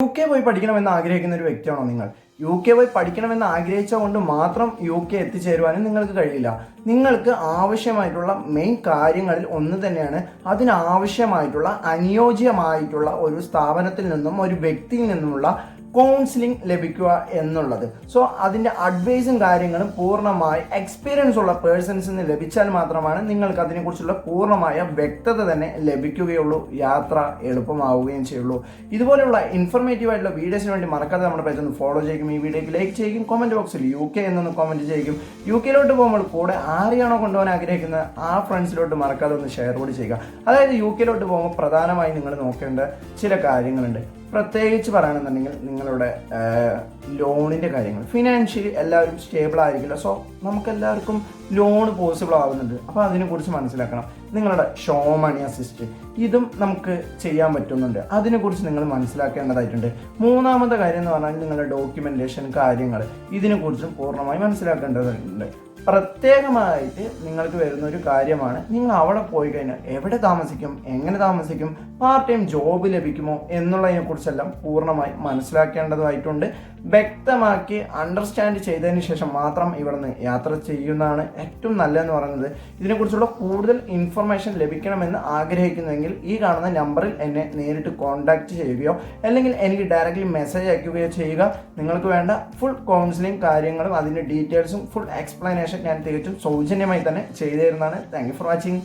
U K പോയി പഠിക്കണമെന്ന് ആഗ്രഹിക്കുന്ന ഒരു വ്യക്തിയാണോ നിങ്ങൾ? യു കെ പോയി പഠിക്കണമെന്ന് ആഗ്രഹിച്ചുകൊണ്ട് മാത്രം യു കെ എത്തിച്ചേരുവാനും നിങ്ങൾക്ക് കഴിയില്ല. നിങ്ങൾക്ക് ആവശ്യമായിട്ടുള്ള മെയിൻ കാര്യങ്ങളിൽ ഒന്ന് തന്നെയാണ് അതിനാവശ്യമായിട്ടുള്ള അനുയോജ്യമായിട്ടുള്ള ഒരു സ്ഥാപനത്തിൽ നിന്നും ഒരു വ്യക്തിയിൽ നിന്നുമുള്ള കൗൺസിലിംഗ് ലഭിക്കുക എന്നുള്ളത്. സോ അതിന്റെ അഡ്വൈസും കാര്യങ്ങളും പൂർണമായി എക്സ്പീരിയൻസ് ഉള്ള പേഴ്സൺസിൽ നിന്ന് ലഭിച്ചാൽ മാത്രമാണ് നിങ്ങൾക്ക് അതിനെക്കുറിച്ചുള്ള പൂർണമായ വ്യക്തത തന്നെ ലഭിക്കുകയുള്ളൂ യാത്ര എളുപ്പമാവുകയും ചെയ്യുള്ളൂ. ഇതുപോലെയുള്ള ഇൻഫർമേറ്റീവ് ആയിട്ടുള്ള വീഡിയോസിന് വേണ്ടി മറക്കാതെ നമ്മുടെ പേജ് ഒന്ന് ഫോളോ ചെയ്യും. ഈ വീഡിയോക്ക് ലൈക്ക് ചെയ്യും. കമന്റ് ബോക്സിൽ യു കെ എന്നൊന്ന് കമന്റ് ചെയ്യും. യു കെയിലോട്ട് പോകുമ്പോൾ കൂടെ ആരെയാണോ കൊണ്ടുപോകാൻ ആഗ്രഹിക്കുന്നത് ആ ഫ്രണ്ട്സിലോട്ട് മറക്കാതെ ഒന്ന് ഷെയർ കൂടി ചെയ്യുക. അതായത് യു കെയിലോട്ട് പോകുമ്പോൾ പ്രധാനമായി നിങ്ങൾ നോക്കേണ്ട ചില കാര്യങ്ങളുണ്ട്. പ്രത്യേകിച്ച് പറയുകയാണെന്നുണ്ടെങ്കിൽ നിങ്ങളുടെ ലോണിന്റെ കാര്യങ്ങൾ. ഫിനാൻഷ്യലി എല്ലാവരും സ്റ്റേബിൾ ആയിരിക്കില്ല. സോ നമുക്കെല്ലാവർക്കും ലോൺ പോസിബിൾ ആവുന്നുണ്ട്. അപ്പോൾ അതിനെക്കുറിച്ച് മനസ്സിലാക്കണം. നിങ്ങളുടെ ഷോ മണി അസിസ്റ്റ് ഇതും നമുക്ക് ചെയ്യാൻ പറ്റുന്നുണ്ട്. അതിനെക്കുറിച്ച് നിങ്ങൾ മനസ്സിലാക്കേണ്ടതായിട്ടുണ്ട്. മൂന്നാമത്തെ കാര്യം എന്ന് പറഞ്ഞാൽ നിങ്ങളുടെ ഡോക്യുമെന്റേഷൻ കാര്യങ്ങൾ. ഇതിനെക്കുറിച്ചും പൂർണമായി മനസ്സിലാക്കേണ്ടതായിട്ടുണ്ട്. പ്രത്യേകമായിട്ട് നിങ്ങൾക്ക് വരുന്ന ഒരു കാര്യമാണ്. നിങ്ങൾ അവിടെ പോയി കഴിഞ്ഞാൽ എവിടെ താമസിക്കും എങ്ങനെ താമസിക്കും പാർട്ട് ടൈം ജോബ് ലഭിക്കുമോ എന്നുള്ളതിനെ കുറിച്ചെല്ലാം പൂർണമായി മനസ്സിലാക്കേണ്ടതായിട്ടുണ്ട് വ്യക്തമാക്കി അണ്ടർസ്റ്റാൻഡ് ചെയ്തതിന് ശേഷം മാത്രം ഇവിടുന്ന് യാത്ര ചെയ്യുന്നതാണ് ഏറ്റവും നല്ലതെന്ന് പറയുന്നത്. ഇതിനെക്കുറിച്ചുള്ള കൂടുതൽ ഇൻഫർമേഷൻ ലഭിക്കണമെന്ന് ആഗ്രഹിക്കുന്നുവെങ്കിൽ ഈ കാണുന്ന നമ്പറിൽ എന്നെ നേരിട്ട് കോൺടാക്റ്റ് ചെയ്യുകയോ അല്ലെങ്കിൽ എനിക്ക് ഡയറക്റ്റ്ലി മെസ്സേജ് അയക്കുകയോ ചെയ്യുക. നിങ്ങൾക്ക് വേണ്ട ഫുൾ കൗൺസിലിംഗ് കാര്യങ്ങളും അതിന്റെ ഡീറ്റെയിൽസും ഫുൾ എക്സ്പ്ലനേഷൻ ഞാൻ തികച്ചും സൗജന്യമായി തന്നെ ചെയ്തു തരുന്നതാണ് താങ്ക് ഫോർ വാച്ചിങ്